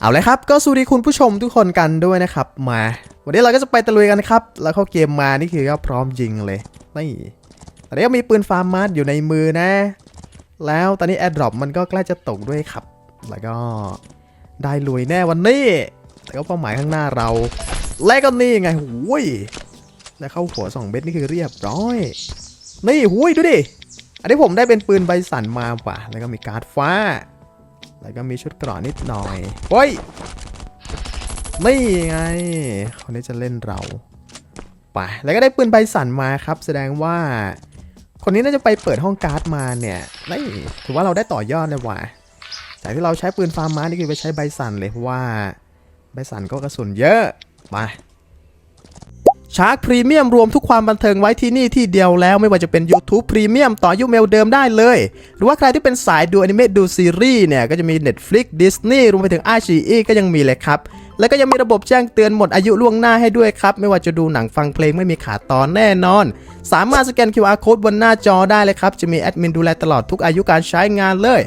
เอาเลยครับ ก็สวัสดีคุณผู้ชมทุกคนกันด้วยนะครับ มา วันนี้เราก็จะไปตะลุยกันครับ แล้วเข้าเกมมานี่คือก็พร้อมยิงเลยนี่ตอนนี้ก็มีปืนฟาร์มมาร์อยู่ในมือนะ แล้วตอนนี้แอดดรอปมันก็ใกล้จะตกด้วยครับ แล้วก็ได้ลุยแน่วันนี้ แต่ก็เป้าหมายข้างหน้าเรา และก็นี่ไงหุยแล้วเข้าหัวสองเม็ดนี่คือเรียบร้อย นี่หุยดูดิ อันนี้ผมได้เป็นปืนใบสันมาว่ะ แล้วก็มีการ์ดฟ้า แล้วก็มีชุดกราะนิดหน่อยเฮ้ยนี่ไงคนนี้จะเล่นเราไปแล้วก็ได้ปืนใบสั่นมาครับ แสดงว่า คนนี้น่าจะไปเปิดห้องการ์ดมาเนี่ยนี่ถือว่าเราได้ต่อยอดเลยว่ะจากที่เราใช้ปืนฟาร์มมานี่คือไปใช้ใบสั่นเลยเพราะว่าใบสั่นก็กระสุนเยอะมา ชาร์กพรีเมียมรวมทุกความบันเทิงไว้ที่นี่ที่เดียวแล้วไม่ว่าจะเป็น YouTube พรีเมียมต่อยุคเมลเดิมได้เลย หรือว่าใครที่เป็นสายดูอนิเมะดูซีรีส์เนี่ย ก็จะมี Netflix Disney รวมไปถึง i อ e ก็ยังมีเลยครับ แล้วก็ยังมีระบบแจ้งเตือนหมดอายุล่วงหน้าให้ด้วยครับ ไม่ว่าจะดูหนังฟังเพลงไม่มีขาดตอนแน่นอน สามารถสแกน QR code บนหน้าจอได้เลยครับจะมีแอดมินดูแลตลอดทุกอายุการใช้งานเลย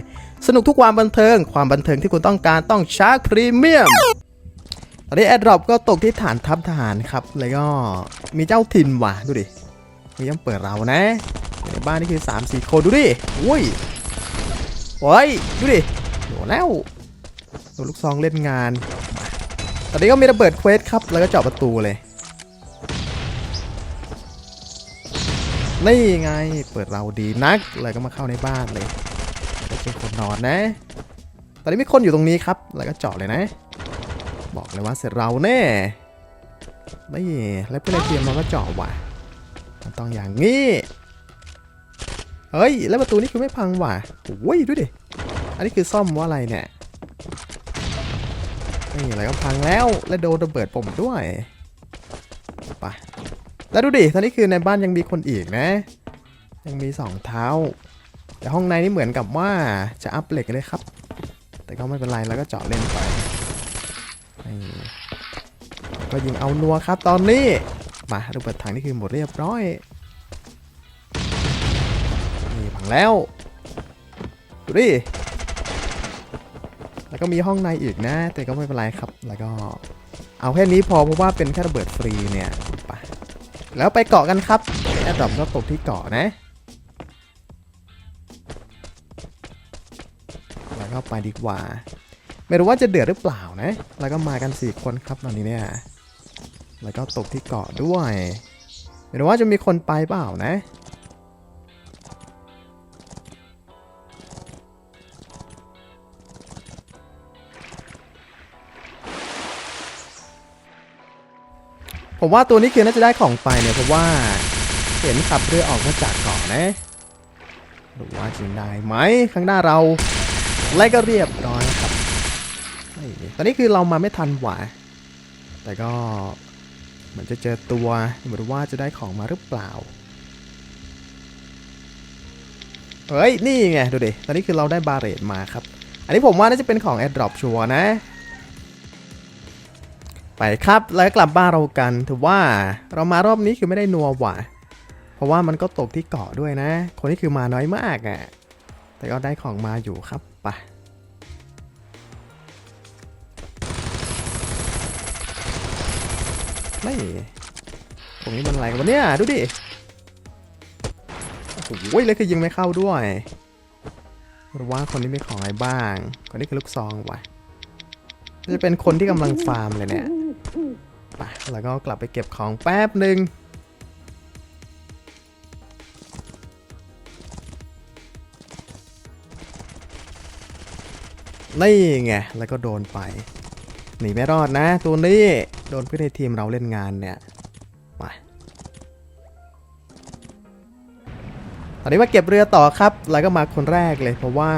สนุกทุกความบันเทิง ความบันเทิงที่คุณต้องการต้องชาร์กพรีเมียม อนนี้แอดดรอปก็ตกที่ฐานทัพทหารครับ แล้วก็มีเจ้าถิ่นว่ะ ดูดิ มียังเปิดเรานะ ในบ้านนี่คือ 3 4 คนดูดิอุ้ยโอ้ย ดูดิโดนแล้วโดนลูกซองเล่นงาน ตอนนี้ก็มีระเบิดเควสครับ แล้วก็เจาะประตูเลย นี่ไง เปิดเราดีนัก เลยก็มาเข้าในบ้านเลยแล้วเจอคนนอนนะ ตอนนี้มีคนอยู่ตรงนี้ครับ แล้วก็เจาะเลยนะ บอกเลยว่าเสร็จเราแน่นี่แล้วเพื่อนในทีมเราก็เจาะว่ะมันต้องอย่างนี้ เฮ้ย แล้วประตูนี่คือไม่พังว่ะโอ้ยดูดิ อันนี้คือซ่อมว่าอะไรเนี่ยนี่อะไรก็พังแล้ว และโดนระเบิดผมด้วยไปแล้วดูดิตอนนี้คือในบ้านยังมีคนอีกนะ ยังมีสองเท้า แต่ห้องในนี่เหมือนกับว่าจะอัพเหล็กเลยครับ แต่ก็ไม่เป็นไรแล้วก็เจาะเล่นไป ก็ยิงเอานัวครับตอนนี้มาระเบิดถังนี่คือหมดเรียบร้อยนี่พังแล้วดูดิแล้วก็มีห้องในอีกนะ แต่ก็ไม่เป็นไรครับ แล้วก็เอาแค่นี้พอเพราะว่าเป็นแค่ระเบิดฟรีเนี่ยไปแล้วไปเกาะกันครับแอดดอมก็ตกที่เกาะนะ แล้วก็ไปดีกว่า ไม่รู้ว่าจะเดือดหรือเปล่านะ แล้วก็มากัน 4 คนครับตอนนี้เนี่ย แล้วก็ตกที่เกาะด้วย ไม่รู้ว่าจะมีคนไปเปล่านะ ผมว่าตัวนี้คือน่าจะได้ของไปเนี่ยเพราะว่าเห็นขับเรือออกมาจากเกาะนะดูว่าจะได้ไหมข้างหน้าเราและก็เรียบร้อยครับนี่ ตอนนี้คือเรามาไม่ทันหวาแต่ก็เหมือนจะเจอตัวไม่รู้ว่าจะได้ของมาหรือเปล่า เฮ้ย นี่ไง ดูดิ ตอนนี้คือเราได้บาเรตมาครับ อันนี้ผมว่าน่าจะเป็นของ AirDrop ชัวนะ ไปครับ แล้วกลับบ้านเรากัน ถือว่าเรามารอบนี้คือไม่ได้นัวหว่ะเพราะว่ามันก็ตกที่เกาะด้วยนะ คนนี้คือมาน้อยมากอะ่ะ แต่ก็ได้ของมาอยู่ครับ ไป ไม่ตรงนี้มันอะไรกันวะเนี่ย ดูดิ โอ้โหเลยคือยิงไม่เข้าด้วยหรือว่าคนนี้มีของอะไรบ้าง คนนี้คือลูกซองว่ะ จะเป็นคนที่กำลังฟาร์มเลยเนี่ยไปแล้วก็กลับไปเก็บของแป๊บหนึ่งนี่ไง แล้วก็โดนไป หนีไม่รอดนะ ตัวนี้ โดนเพื่อนในทีมเราเล่นงานเนี่ยไปตอนนี้มาเก็บเรือต่อครับ แล้วก็มาคนแรกเลยเพราะว่า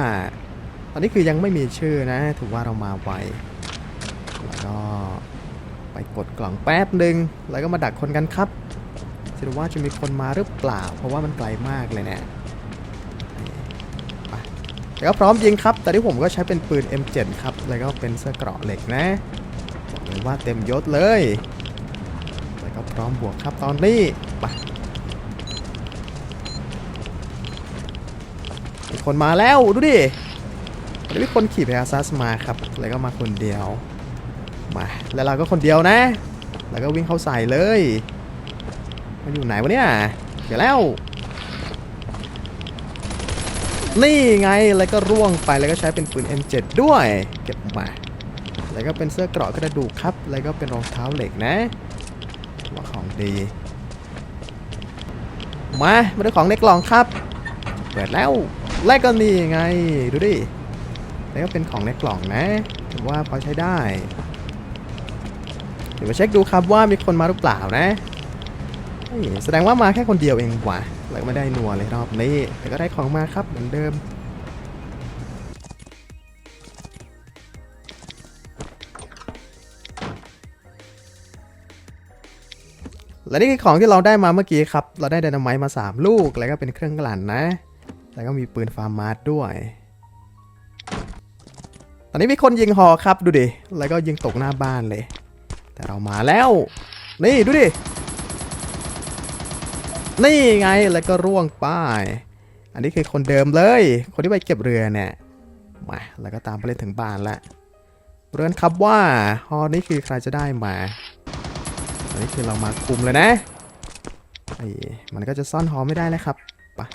ตอนนี้คือยังไม่มีชื่อนะ ถือว่าเรามาไวแล้วก็ไปกดกล่องแป๊บหนึ่งแล้วก็มาดักคนกันครับจะดูว่าจะมีคนมาหรือเปล่า เพราะว่ามันไกลมากเลยเนี่ย แต่ก็พร้อมยิงครับ แต่ที่ผมก็ใช้เป็นปืน M7 ครับ แล้วก็เป็นเสื้อเกราะเหล็กนะบอกเลยว่าเต็มยศเลย แล้วก็พร้อมบวกครับตอนนี้ไปมีคนมาแล้วดูดิแล้วมีคนขี่เพอาซัสมาครับ แล้วก็มาคนเดียว มา แล้วเราก็คนเดียวนะ แล้วก็วิ่งเข้าใส่เลย มันอยู่ไหนวะเนี่ย เดี๋ยวแล้ว นี่ไงแล้วก็ร่วงไปแล้วก็ใช้เป็นปืน M7 ด้วย เก็บมา แล้วก็เป็นเสื้อเกราะกระดูกครับ แล้วก็เป็นรองเท้าเหล็กนะว่าของดี มามาดูของในกล่องครับ เปิดแล้วแรกก็นี่ไงดูดิแล้วก็เป็นของในกล่องนะถือว่าพอใช้ได้ เดี๋ยวมาเช็คดูครับว่ามีคนมาหรือเปล่านะแสดงว่ามาแค่คนเดียวเองว่ะ แล้วไม่ได้นัวเลยรอบนี้แต่ก็ได้ของมาครับเหมือนเดิม และนี่คือของที่เราได้มาเมื่อกี้ครับ เราได้ไดนาไมต์มา 3 ลูก แล้วก็เป็นเครื่องกลั่นนะ แล้วก็มีปืนฟาร์มาร์ด้วยตอนนี้มีคนยิงหอครับดูดิ แล้วก็ยิงตกหน้าบ้านเลย แต่เรามาแล้ว นี่ดูดิ นี่ไงแล้วก็ร่วงป้าย อันนี้คือคนเดิมเลย คนที่ไปเก็บเรือเนี่ยมาแล้วก็ตามไปเล่นถึงบ้านละเรือนครับว่าฮอนี้คือใครจะได้มาอันนี้คือเรามาคุมเลยนะไอ้มันก็จะซ่อนหอไม่ได้แล้วครับไปะ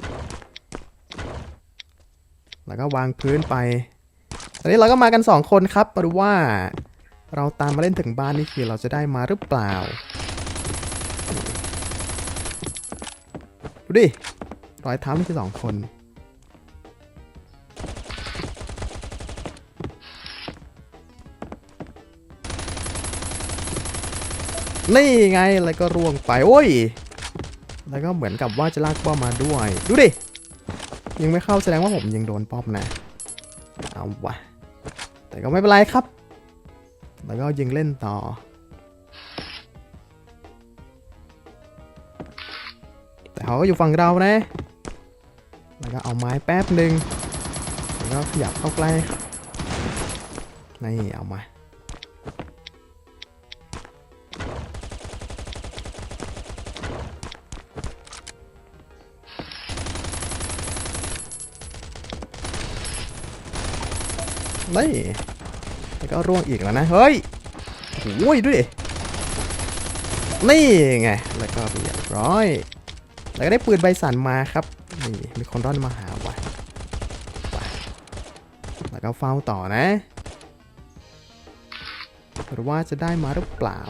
แล้วก็วางพื้นไปตอนนี้เราก็มากัน 2 คนครับมาดูว่าเราตามมาเล่นถึงบ้านนี่คือเราจะได้มาหรือเปล่า ดิรอยเท้านี่คือสองคน นี่ไงแล้วก็ร่วงไป โอ้ย แล้วก็เหมือนกับว่าจะลากป้อมมาด้วย ดูดิยิงไม่เข้าแสดงว่าผมยิงโดนป้อมนะ เอาวะแต่ก็ไม่เป็นไรครับ แล้วก็ยิงเล่นต่อ เขาก็อยู่ฝั่งเรานะ แล้วก็เอาไม้แป๊บหนึ่งแล้วก็ขยับเข้าใกล้นี่เอามานี่แล้วก็ร่วงอีกแล้วนะ เฮ้ยโอ้ยดูดิ นี่ไง แล้วก็เรียบร้อย แล้วก็ได้ปืนใบสันมาครับ นี่มีคนร่อนมาหาว่ะแล้วก็เฝ้าต่อนะหรือว่าจะได้มาหรือเปล่า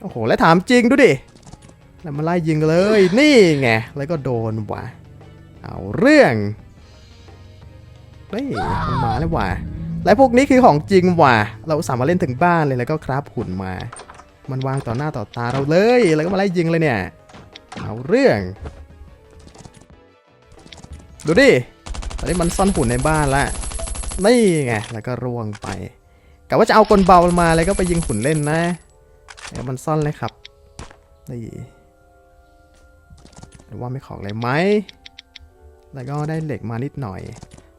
โอ้โห แล้วถามจริงดูดิ แล้วมาไล่ยิงเลย นี่ไง แล้วก็โดนว่ะ เอาเรื่อง เฮ้ยมันมาแล้วว่ะ และพวกนี้คือของจริงว่ะ เราสามารถเล่นถึงบ้านเลยแล้วก็คราฟหุ่นมา มันวางต่อหน้าต่อตาเราเลย แล้วก็มาไล่ยิงเลยเนี่ย เอาเรื่อง ดูดิ ตอนนี้มันซ่อนหุ่นในบ้านละนี่ไง แล้วก็ร่วงไปกะว่าจะเอากลเบามาแล้วก็ไปยิงหุ่นเล่นนะเดี๋ยวมันซ่อนเลยครับนี่ว่าไม่ของอะไรไหมแล้วก็ได้เหล็กมานิดหน่อย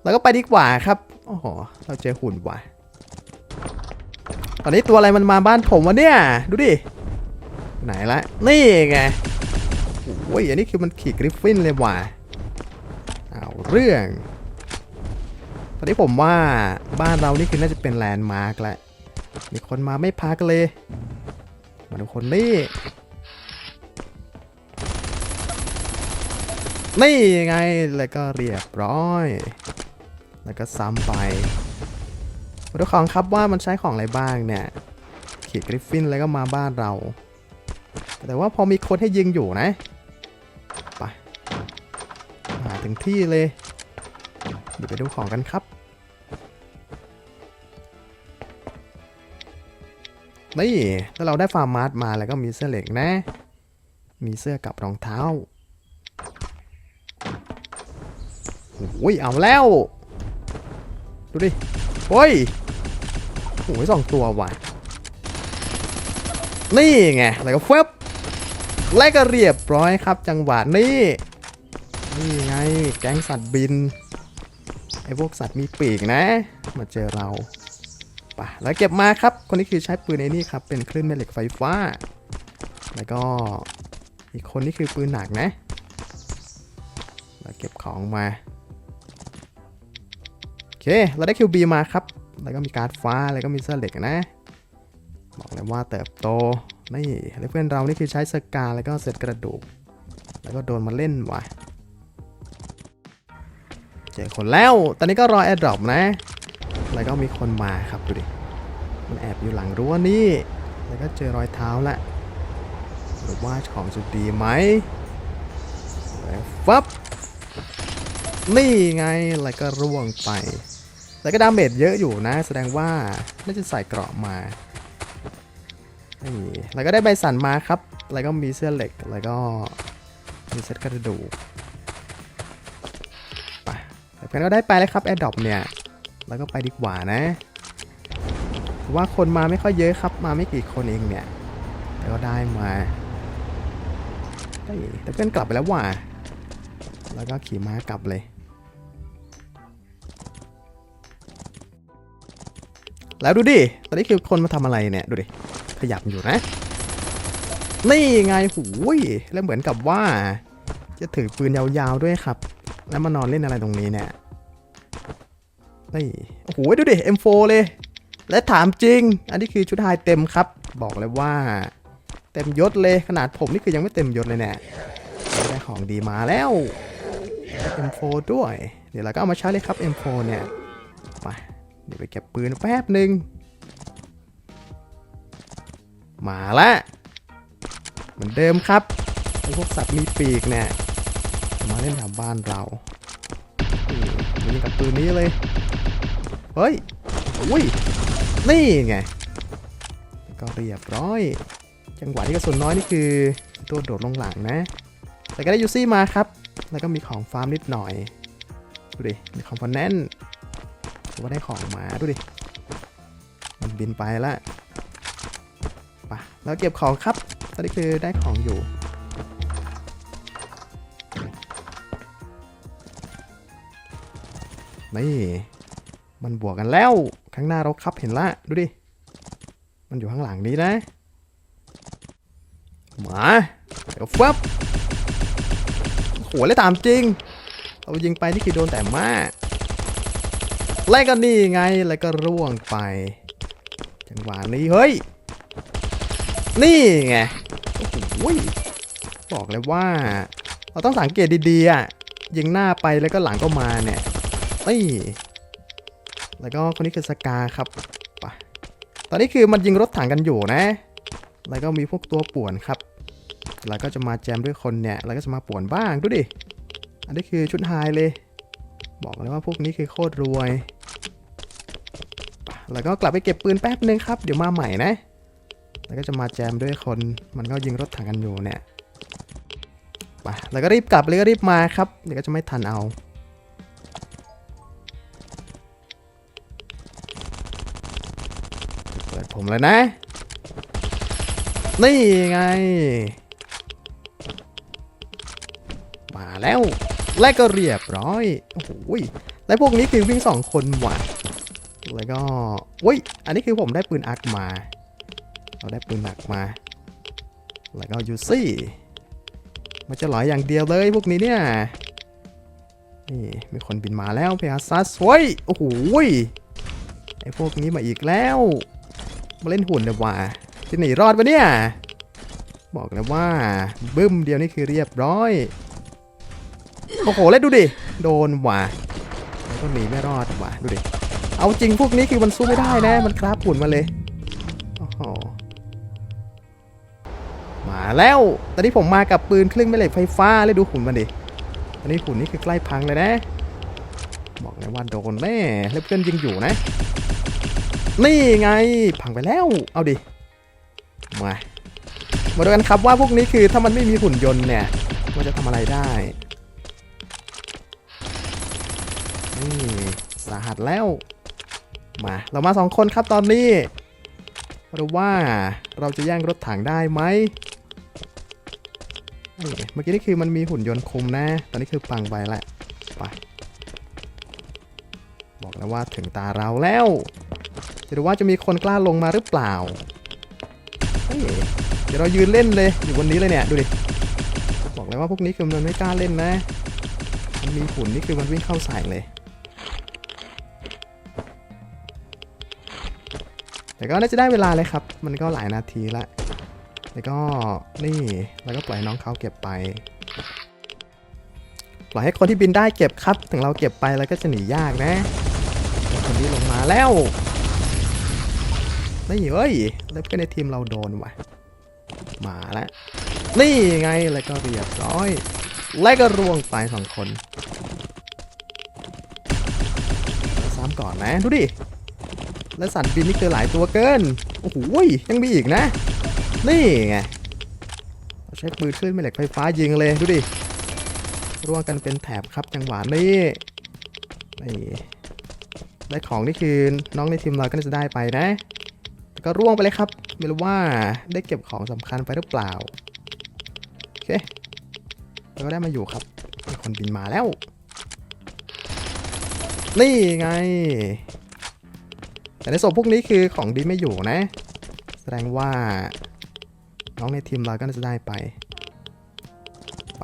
แล้วก็ไปดีกว่าครับ โอ้โห เราเจอหุ่นว่ะ ตอนนี้ตัวอะไรมันมาบ้านผมวะเนี่ย ดูดิ ไหนละ นี่ไง โอ้ย อันนี้คือมันขี่กริฟฟินเลยว่ะ เอาเรื่อง ตอนนี้ผมว่าบ้านเรานี่คือน่าจะเป็นแลนด์มาร์กแหละ มีคนมาไม่พักเลย มาดูคนนี้นี่ไง แล้วก็เรียบร้อย แล้วก็ซ้ำไปมาดูของครับว่ามันใช้ของอะไรบ้างเนี่ยขี่กริฟฟินแล้วก็มาบ้านเรา แต่ว่าพอมีคนให้ยิงอยู่นะไปหาถึงที่เลยเดี๋ยวไปดูของกันครับนี่แล้วเราได้ฟาร์มมาร์ทมาแล้วก็มีเสื้อเหล็กนะ มีเสื้อกับรองเท้าโอ้ยเอาแล้ว ดูดิโอ้ยโอ้ยสองตัวว่ะนี่ไงแล้วก็เฟบและก็เรียบร้อยครับ จังหวะนี้นี่ไงแก๊งสัตว์บินไอ้พวกสัตว์มีปีกนะ มาเจอเราไปะแล้วเก็บมาครับ คนนี้คือใช้ปืนไอ้นี่ครับ เป็นคลื่นแม่เหล็กไฟฟ้า แล้วก็อีกคนนี่คือปืนหนักนะเก็บของมา เค เราได้ QB มาครับ แล้วก็มีการดฟ้า แล้วก็มีเสื้อเหล็กนะ บอกเลยว่าเติบโต นี่แล้วเพื่อนเรานี่คือใช้สกาแล้วก็เสร็จกระดูก แล้วก็โดนมาเล่นว่ะ เจอคนแล้ว ตอนนี้ก็รอแอดดรอปนะ แล้วก็มีคนมาครับดูดิ มันแอบอยู่หลังรั้วนี่ แล้วก็เจอรอยเท้าละหรือว่าของจะดีไหมแล้วฟับนี่ไง แล้วก็ร่วงไป แล้วก็ดาเมจเยอะอยู่นะ แสดงว่าน่าจะใส่เกราะมานี่แล้วก็ได้ใบสั่นมาครับ แล้วก็มีเสื้อเหล็ก แล้วก็มีเซตกระดูกไปแต่เพื่อนก็ได้ไปแล้วครับแอดดอปเนี่ย แล้วก็ไปดีกว่านะว่าคนมาไม่ค่อยเยอะครับ มาไม่กี่คนเองเนี่ย แต่ก็ได้มาแต่เพื่อนกลับไปแล้วว่ะ แล้วก็ขี่ม้ากลับเลย แล้วดูดิ ตอนนี้คือคนมาทำอะไรเนี่ย ดูดิ ขยับอยู่นะ นี่ไงหูยแล้วเหมือนกับว่า จะถือปืนยาวๆด้วยครับ แล้วมานอนเล่นอะไรตรงนี้เนี่ย นี่ โอ้โห ดูดิ M4 เลย และถามจริง อันนี้คือชุดไฮเต็มครับ บอกเลยว่า เต็มยศเลย ขนาดผมนี่คือยังไม่เต็มยศเลยเนี่ย ได้ของดีมาแล้ว M4 ด้วย เดี๋ยวเราก็เอามาใช้เลยครับ M4 เนี่ย เดี๋ยวไปเก็บปืนแป๊บหนึ่งมาละเหมือนเดิมครับไอพวกสัตว์มีปีกเนี่ยมาเล่นแถวบ้านเราอืมมีกับปืนนี้เลย เฮ้ยอุ้ย นี่ไง ก็เรียบร้อย จังหวะที่กระสุนน้อยนี่คือตัวโดดลงหลังนะ แต่ก็ได้ยูซี่มาครับ แล้วก็มีของฟาร์มนิดหน่อย ดูดิ มีคอมโพเนนต์ ถือว่าได้ของมาดูดิ มันบินไปละไปแล้วเก็บของครับ ตอนนี้คือได้ของอยู่ นี่ มันบวกกันแล้ว ข้างหน้าเราครับเห็นละ ดูดิ มันอยู่ข้างหลังนี้นะ มา เดี๋ยวฟับโหเลยตามจริง เรายิงไปนี่คือโดนแต่มา ไล่กันนี่ไงแล้วก็ร่วงไป จังหวะนี้เฮ้ย นี่ไงโอ้โหบอกเลยว่า เราต้องสังเกตดีๆอะยิงหน้าไปแล้วก็หลังก็มาเนี่ยนี่แล้วก็คนนี้คือสกาครับไปตอนนี้คือมันยิงรถถังกันอยู่นะ แล้วก็มีพวกตัวป่วนครับ แล้วก็จะมาแจมด้วยคนเนี่ย แล้วก็จะมาป่วนบ้างดูดิ อันนี้คือชุดไฮเลย บอกเลยว่าพวกนี้คือโคตรรวย แล้วก็กลับไปเก็บปืนแป๊บนึงครับ เดี๋ยวมาใหม่นะ แล้วก็จะมาแจมด้วยคน มันก็ยิงรถถังกันอยู่เนี่ยไปแล้วก็รีบกลับเลยก็รีบมาครับ เดี๋ยวก็จะไม่ทันเอา เปิดผมเลยนะ นี่ไง มาแล้ว และก็เรียบร้อย โอ้โหและพวกนี้คือวิ่งสองคนหว่ะ แล้วก็อุ้ย อันนี้คือผมได้ปืนอักมา เราได้ปืนหนักมา แล้วก็ยูซี่ มันจะหลอยอย่างเดียวเลยพวกนี้เนี่ย นี่ มีคนบินมาแล้วเพอาซัสเฮ้ย โอ้โหไอพวกนี้มาอีกแล้ว มาเล่นหุ่นเลยว่ะจะหนีรอดปะเนี่ย บอกเลยว่า บึ้มเดียวนี่คือเรียบร้อย โอ้โหแล้วดูดิ โดนว่ะแล้วก็หนีไม่รอดว่ะ ดูดิ เอาจริงพวกนี้คือมันสู้ไม่ได้นะ มันคราบหุ่นมาเลยโอ้โหมาแล้ว ตอนนี้ผมมากับปืนเครื่องแม่เหล็กไฟฟ้าเลยดูหุ่นมันดิอันนี้หุ่นนี่คือใกล้พังเลยนะ บอกเลยว่าโดนแน่แล้วเพื่อนยิงอยู่นะ นี่ไงพังไปแล้ว เอาดิ มา มาดูกันครับว่าพวกนี้คือถ้ามันไม่มีหุ่นยนต์เนี่ย มันจะทำอะไรได้ นี่สาหัสแล้ว มาเรามาสองคนครับตอนนี้มาดูว่าเราจะแย่งรถถังได้ไหมเมื่อกี้นี่คือมันมีหุ่นยนต์คุมนะ ตอนนี้คือปังไปแหละไปบอกแล้วว่าถึงตาเราแล้วจะดูว่าจะมีคนกล้าลงมาหรือเปล่าเฮ้ยเดี๋ยวเรายืนเล่นเลยอยู่บนนี้เลยเนี่ยดูดิบอกเลยว่าพวกนี้คือมันไม่กล้าเล่นนะมันมีหุ่นนี่คือมันวิ่งเข้าใส่เลย แต่ก็น่าจะได้เวลาเลยครับ มันก็หลายนาทีละแล้วก็นี่แล้วก็ปล่อยน้องเขาเก็บไป ปล่อยให้คนที่บินได้เก็บครับ ถึงเราเก็บไปแล้วก็จะหนียากนะ คนที่ลงมาแล้วนี่เอ้ยแล้วเพื่อนในทีมเราโดนว่ะ มาแล้วนี่ไงแล้วก็เรียบร้อยแล้วก็ร่วงไปสองคนซ้ำก่อนนะ ดูดิ แล้วสันบินนี่คือหลายตัวเกิน โอ้โหยังมีอีกนะ นี่ไงเราใช้ปืนคลื่นแม่เหล็กไฟฟ้ายิงเลยดูดิร่วงกันเป็นแถบครับจังหวะนี้นี่ได้ของนี่คือน้องในทีมเราก็จะได้ไปนะก็ร่วงไปเลยครับ ไม่รู้ว่าได้เก็บของสำคัญไปหรือเปล่า โอเคแล้วก็ได้มาอยู่ครับมีคนบินมาแล้ว นี่ไง แต่ในศพพวกนี้คือของดีไม่อยู่นะ แสดงว่า น้องในทีมเราก็น่าจะได้ไป ไป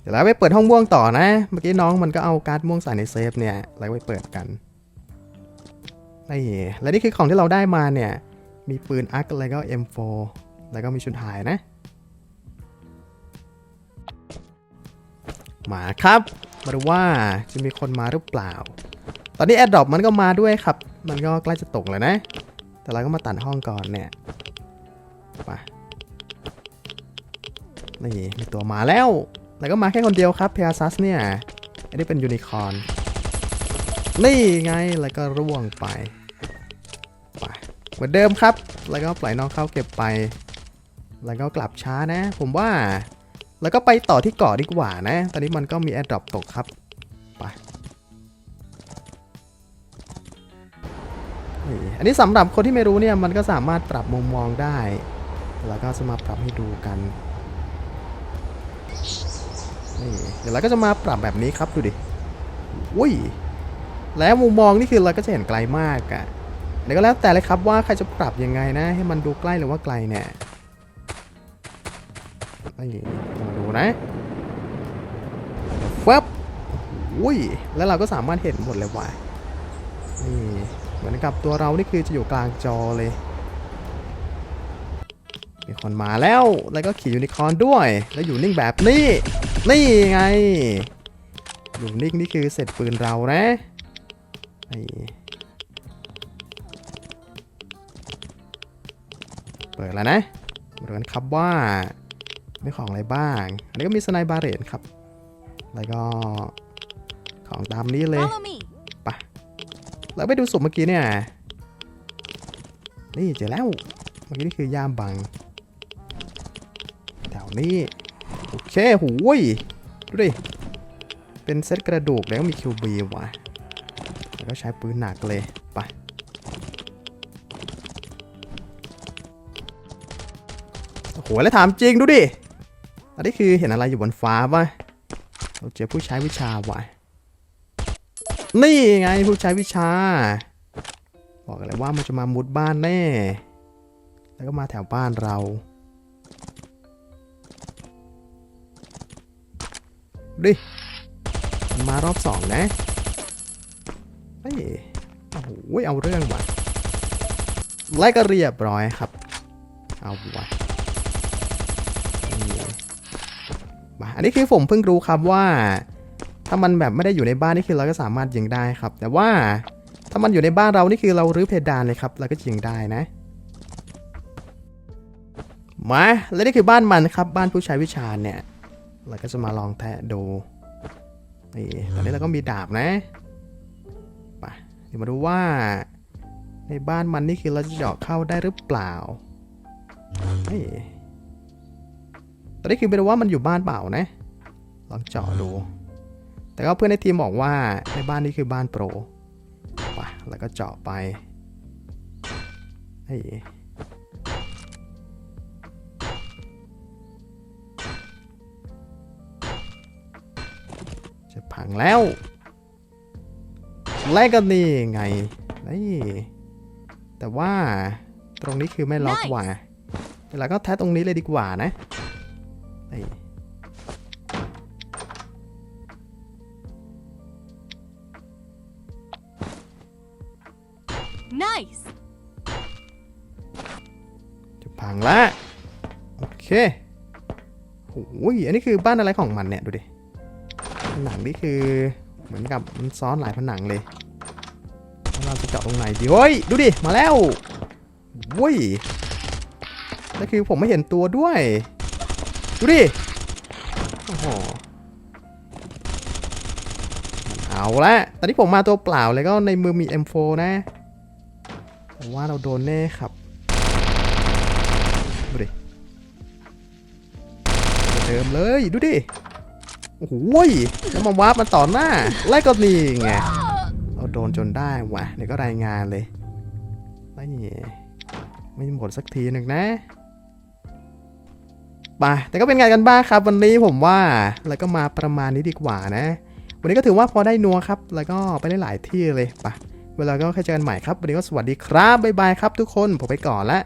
เดี๋ยวเราไปเปิดห้องม่วงต่อนะ เมื่อกี้น้องมันก็เอาการ์ดม่วงใส่ในเซฟเนี่ยเราไปเปิดกันนี่และนี่คือของที่เราได้มาเนี่ย มีปืนอักแล้วก็ M4 แล้วก็มีชุดหายนะ มาครับ มาดูว่าจะมีคนมาหรือเปล่า ตอนนี้แอดดอปมันก็มาด้วยครับ มันก็ใกล้จะตกแล้วนะ แต่เราก็มาตัดห้องก่อนเนี่ยไปนี่มีตัวมาแล้ว แล้วก็มาแค่คนเดียวครับเพ a ซัสเนี่ย อันนี้เป็นยูนิคอร์น นี่ไง แล้วก็ร่วงไป ไปเหมือนเดิมครับ แล้วก็ปล่อยน้องเข้าเก็บไป แล้วก็กลับช้านะ ผมว่า แล้วก็ไปต่อที่เกาะดีกว่านะ ตอนนี้มันก็มีแอดดรอปตกครับ ไป อันนี้สำหรับคนที่ไม่รู้เนี่ย มันก็สามารถปรับมุมมองได้ แล้วก็จะมาปรับให้ดูกัน นี่เดี๋ยวเราก็จะมาปรับแบบนี้ครับดูดิ อุ้ย แล้วมุมมองนี่คือเราก็จะเห็นไกลมากอะ่ะเดี๋ยวก็แล้วแต่เลยครับว่าใครจะปรับยังไงนะ ให้มันดูใกล้หรือว่าไกลเนี่ยนี่ นะฟับอุ้ย แล้วเราก็สามารถเห็นหมดเลยว่ะนี่เหมือนกับตัวเรานี่คือจะอยู่กลางจอเลย มีคนมาแล้ว แล้วก็ขี่ยูนิคอร์นด้วย แล้วอยู่นิ่งแบบนี้ นี่ไง อยู่นิ่งนี่คือเสร็จปืนเรานะนี่เปิดแล้วนะมาดูกันครับว่า มีของอะไรบ้าง อันนี้ก็มีสไนบาเรตครับ แล้วก็ของตามนี้เลย Follow me. แล้วไปดูศพเมื่อกี้เนี่ย นี่เจอแล้ว เมื่อกี้นี่คือย่ามบังแถวนี้ โอเคหูยดูดิ เป็นเซตกระดูกแล้วก็มีคิวบีว่ะ แล้วก็ใช้ปืนหนักเลยไปโอ้โหแล้วถามจริงดูดิ อันนี้คือเห็นอะไรอยู่บนฟ้าป่ะเราเจอผู้ใช้วิชาว่ะ นี่ไงผู้ใช้วิชา บอกเลยว่ามันจะมามุดบ้านแน่ แล้วก็มาแถวบ้านเรา ดิมันมารอบสองนะเฮ้ยโอ้โหเอาเรื่องว่ะไล่ก็เรียบร้อยครับ เอาว่ะ มาอันนี้คือผมเพิ่งรู้ครับว่า ถ้ามันแบบไม่ได้อยู่ในบ้านนี่คือเราก็สามารถยิงได้ครับ แต่ว่าถ้ามันอยู่ในบ้านเรานี่คือเรารื้อเพดานเลยครับเราก็ยิงได้นะมาแล้วนี่คือบ้านมันครับบ้านผู้ใช้วิชาเนี่ย เราก็จะมาลองแทะดูนี่ตอนนี้เราก็มีดาบนะไปเดี๋ยวมาดูว่า ในบ้านมันนี่คือเราจะเจาะเข้าได้หรือเปล่าเฮ้ยตอนนี้คือไม่รู้ว่ามันอยู่บ้านเปล่านะ ลองเจาะดู แต่ก็เพื่อนในทีมบอกว่าในบ้านนี้คือบ้านโปรไปแล้วก็เจาะไปเฮ้ยจะพังแล้ว และก็นี่ไงนี่แต่ว่าตรงนี้คือไม่ล็อก Nice ว่ะแล้วก็แทะตรงนี้เลยดีกว่านะ Nice. จะพังละ โอเคโอ้ยอันนี้คือบ้านอะไรของมันเนี่ย ดูดิ ผนังนี่คือเหมือนกับมันซ้อนหลายผนังเลยแล้วเราจะเจาะตรงไหนดีโอ้ย ดูดิ มาแล้วโว้ยนั่นคือผมไม่เห็นตัวด้วย ดูดิ โอ้โห เอาละตอนนี้ผมมาตัวเปล่าเลยก็ในมือมี M4 นะผมว่าเราโดนแน่ครับ ดูดิเดิมเลย ดูดิ โอ้โหยแล้วมาวาร์ปมันต่อหน้า ไล่ก็นี่ไงเราโดนจนได้ว่ะเดี๋ยวก็รายงานเลย ไม่ไม่หมดสักทีหนึ่งนะ ไปแต่ก็เป็นไงกันบ้างครับ วันนี้ผมว่าแล้วก็มาประมาณนี้ดีกว่านะ วันนี้ก็ถือว่าพอได้นัวครับ แล้วก็ไปได้หลายที่เลยไปเวลาก็ค่อยเจอกันใหม่ครับ วันนี้ก็สวัสดีครับบ๊ายบายครับทุกคนผมไปก่อนละ